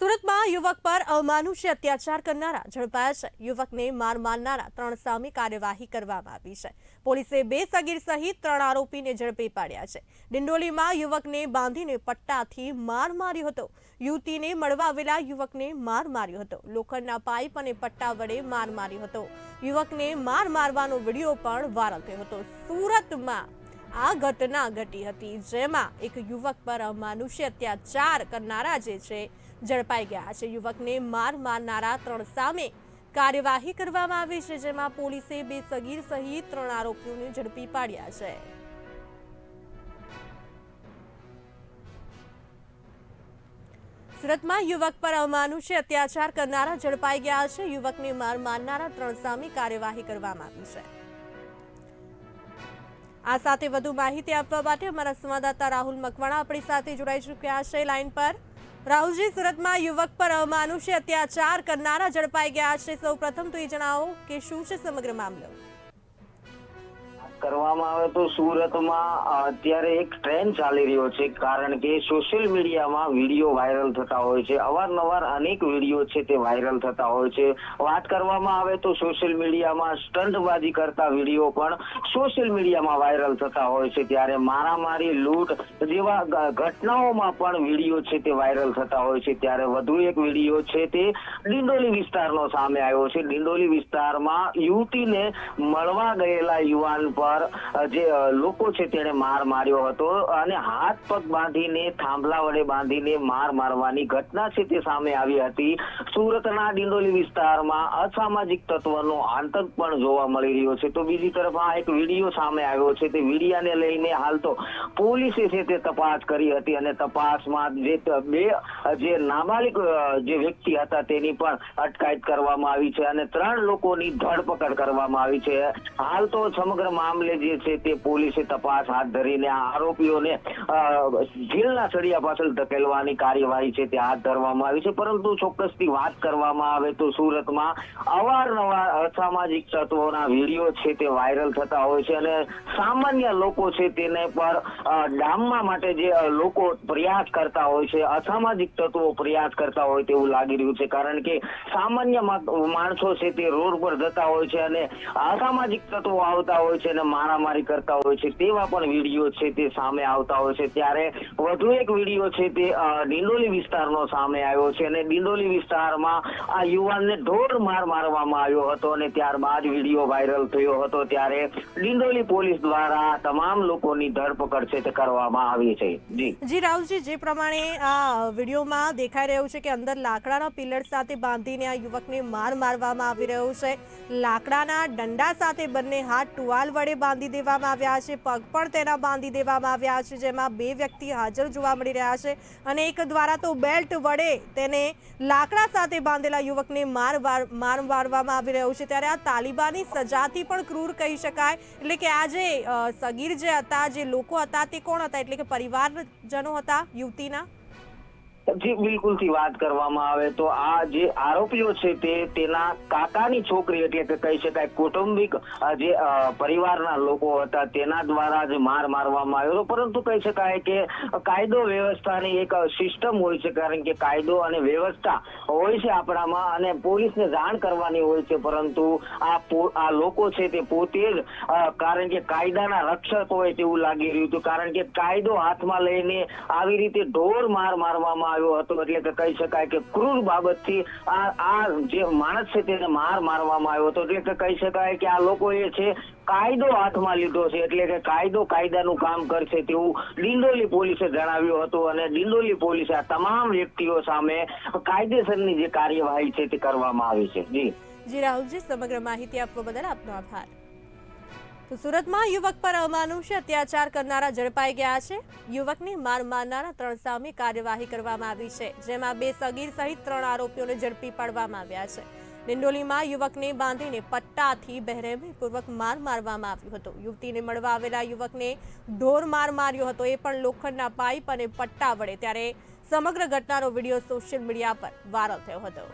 સુરતમાં યુવક પર અમાનુષ્ય અત્યાચાર કરનારા ઝડપાયા છે. યુવકને માર મારનારા ત્રણ સામે કાર્યવાહી કરવામાં આવી છે. પોલીસે બે સગીર સહિત ત્રણ આરોપીને ઝડપી પાડ્યા છે. ડિંડોલીમાં યુવકને બાંધીને પટ્ટાથી માર માર્યો હતો. યુવતીને મળવા આવેલા યુવકને માર માર્યો હતો. લોખંડના પાઇપ અને પટ્ટા વડે માર માર્યો હતો. યુવકને માર મારવાનો વીડિયો પણ વાયરલ થયો હતો. સુરતમાં આ ઘટના ઘટી હતી, જેમાં એક યુવક પર અમાનુષ્ય અત્યાચાર કરનારા જે છે, ઝડપાઈ ગયા છે. યુવકને માર મારનારા ત્રણ સામે કાર્યવાહી કરવામાં આવી છે, જેમાં પોલીસે બે સગીર સહિત ત્રણ આરોપીઓને ઝડપી પાડ્યા છે. સુરતમાં યુવક પર અમાનુષ્ય અત્યાચાર કરનારા ઝડપાઈ ગયા છે. યુવકને માર મારનારા ત્રણ સામે કાર્યવાહી કરવામાં આવી છે. આ સાથે વધુ માહિતી આપવા માટે અમારા સંવાદદાતા રાહુલ મકવાણા આપણી સાથે જોડાઈ ચૂક્યા છે. લાઈન પર રાહુલજી, સુરતમાં યુવક પર અમાનુષ્ય અત્યાચાર કરનારા ઝડપાઈ ગયા છે. સૌ પ્રથમ તો એ જણાવો કે શું છે સમગ્ર મામલો? કરવામાં આવે તો સુરતમાં અત્યારે એક ટ્રેન્ડ ચાલી રહ્યો છે, કારણ કે સોશિયલ મીડિયામાં વીડિયો વાયરલ થતા હોય છે. અવારનવાર અનેક વીડિયો છે તે વાયરલ થતા હોય છે. વાત કરવામાં આવે તો સોશિયલ મીડિયામાં સ્ટંટબાજી કરતા વીડિયો પણ સોશિયલ મીડિયામાં વાયરલ થતા હોય છે ત્યારે મારામારી, લૂંટ જેવા ઘટનાઓમાં પણ વીડિયો છે તે વાયરલ થતા હોય છે. ત્યારે વધુ એક વીડિયો છે તે ડિંડોલી વિસ્તારનો સામે આવ્યો છે. ડિંડોલી વિસ્તારમાં યુવતીને મળવા ગયેલા યુવાન પર જે લોકો છે તેણે માર માર્યો હતો અને હાથ પગ બાંધીને, થાંભલા વડે બાંધીને માર મારવાની ઘટના છે તે સામે આવી હતી. સુરતના ડિંડોલી વિસ્તારમાં અસામાજિક તત્વનો આતંક પણ જોવા મળી રહ્યો છે. તો બીજી તરફ આ એક વીડિયો સામે આવ્યો છે તે વિડીયાને લઈને હાલ તો પોલીસે છે તે તપાસ કરી હતી અને તપાસમાં જે બે, જે નાબાલિક જે વ્યક્તિ હતા તેની પણ અટકાયત કરવામાં આવી છે અને ત્રણ લોકોની ધરપકડ કરવામાં આવી છે. હાલ તો સમગ્ર મામલે જે છે તે પોલીસે તપાસ હાથ ધરીને આરોપીઓને જેલના સળિયા પાછળ ધકેલવાની કાર્યવાહી છે તે હાથ ધરવામાં આવી છે. પરંતુ ચોક્કસથી વાત કરવામાં આવે તો સુરતમાં અવારનવાર અસામાજિક તત્વોના વીડિયો છે તે વાયરલ થતા હોય છે અને સામાન્ય લોકો છે તેને પર ડામવા માટે જે લોકો પ્રયાસ કરતા હોય છે, અસામાજિક તત્વો પ્રયાસ કરતા હોય તેવું લાગી રહ્યું છે. કારણ કે સામાન્ય માણસો છે તે રોડ પર જતા હોય છે અને અસામાજિક તત્વો આવતા હોય છે અને મારામારી કરતા હોય છે. તેવા પણ વીડિયો છે તે સામે આવતા હોય છે. ત્યારે વધુ એક વીડિયો છે તે ડિંડોલી વિસ્તારનો સામે આવ્યો છે અને ડિંડોલી વિસ્તારમાં આ યુવાનને ઢોર માર મારવામાં આવ્યો હતો અને ત્યારબાદ વીડિયો વાયરલ થયો હતો. ત્યારે ડિંડોલી પોલીસ દ્વારા તમામ લોકોની ધરપકડ છે તે કરવામાં આવી છે. જી. જી, રાહુલજી, જે પ્રમાણે આ વિડીયોમાં દેખાઈ રહ્યું છે કે અંદર લાકડાના પિલર સાથે બાંધીને આ યુવકને માર મારવામાં આવી રહ્યો છે. લાકડાના દંડા સાથે બંને હાથ ટુવાલ વડે બાંધી દેવામાં આવ્યા છે, પગ પણ તેના બાંધી દેવામાં આવ્યા છે, જેમાં બે વ્યક્તિ હાજર જોવા મળી રહ્યા છે અને એક દ્વારા તો બેલ્ટ વડે તેને લાકડા સાથે બાંધેલા યુવકને માર માર મારવામાં આવી રહ્યો છે. ત્યારે આ તાલિબાની સજાથી પણ ક્રૂર કહી શકાય એટલે કે આ જે સગીર જે હતા, જે લોકો હતા તે કોણ હતા? એટલે કે પરિવારજનો હતા, યુવતીના? જી બિલકુલથી વાત કરવામાં આવે તો આ જે આરોપીઓ છે તે તેના કાકાની છોકરી એટલે કે કહી શકાય કૌટુંબિક જે પરિવારના લોકો હતા તેના દ્વારા જ માર મારવામાં આવ્યો પરંતુ કહી શકાય કે કાયદો વ્યવસ્થાની એક સિસ્ટમ હોય છે, કારણ કે કાયદો અને વ્યવસ્થા હોય છે આપણામાં અને પોલીસને જાણ કરવાની હોય છે. પરંતુ આ આ લોકો છે તે પોતે જ કારણ કે કાયદાના રક્ષક હોય તેવું લાગી રહ્યું હતું. કારણ કે કાયદો હાથમાં લઈને આવી રીતે ઢોર માર મારવામાં આવ્યો હતો એટલે કે કહી શકાય કે ક્રૂર બાબતથી આ આ જે માણસ છે તેને માર મારવામાં આવ્યો હતો. એટલે કે કહી શકાય કે આ લોકોએ છે કાયદો હાથમાં લીધો છે. એટલે કે કાયદો કાયદાનું કામ કરશે તેવું ડિંડોલી પોલીસે જણાવ્યું હતું અને ડિંડોલી પોલીસે આ તમામ વ્યક્તિઓ સામે કાયદેસરની જે કાર્યવાહી છે તે કરવામાં આવી છે. જી. જી રાહુલજી, સમગ્ર માહિતી આપવા બદલ આપનો આભાર. તો સુરતમાં યુવક પર અમાનુષ્ય અત્યાચાર કરનારા ઝડપાઈ ગયા છે. યુવકને માર મારનારા ત્રણ સામે કાર્યવાહી કરવામાં આવી છે, જેમાં બે સગીર સહિત ત્રણ આરોપીઓને ઝડપી પાડવામાં આવ્યા છે. ડિંડોલીમાં યુવકને બાંધીને પટ્ટાથી બહેરેમીપૂર્વક માર મારવામાં આવ્યો હતો. યુવતીને મળવા આવેલા યુવકને ઢોર માર માર્યો હતો. એ પણ લોખંડના પાઇપ અને પટ્ટા વડે, ત્યારે સમગ્ર ઘટનાનો વીડિયો સોશિયલ મીડિયા પર વાયરલ થયો હતો.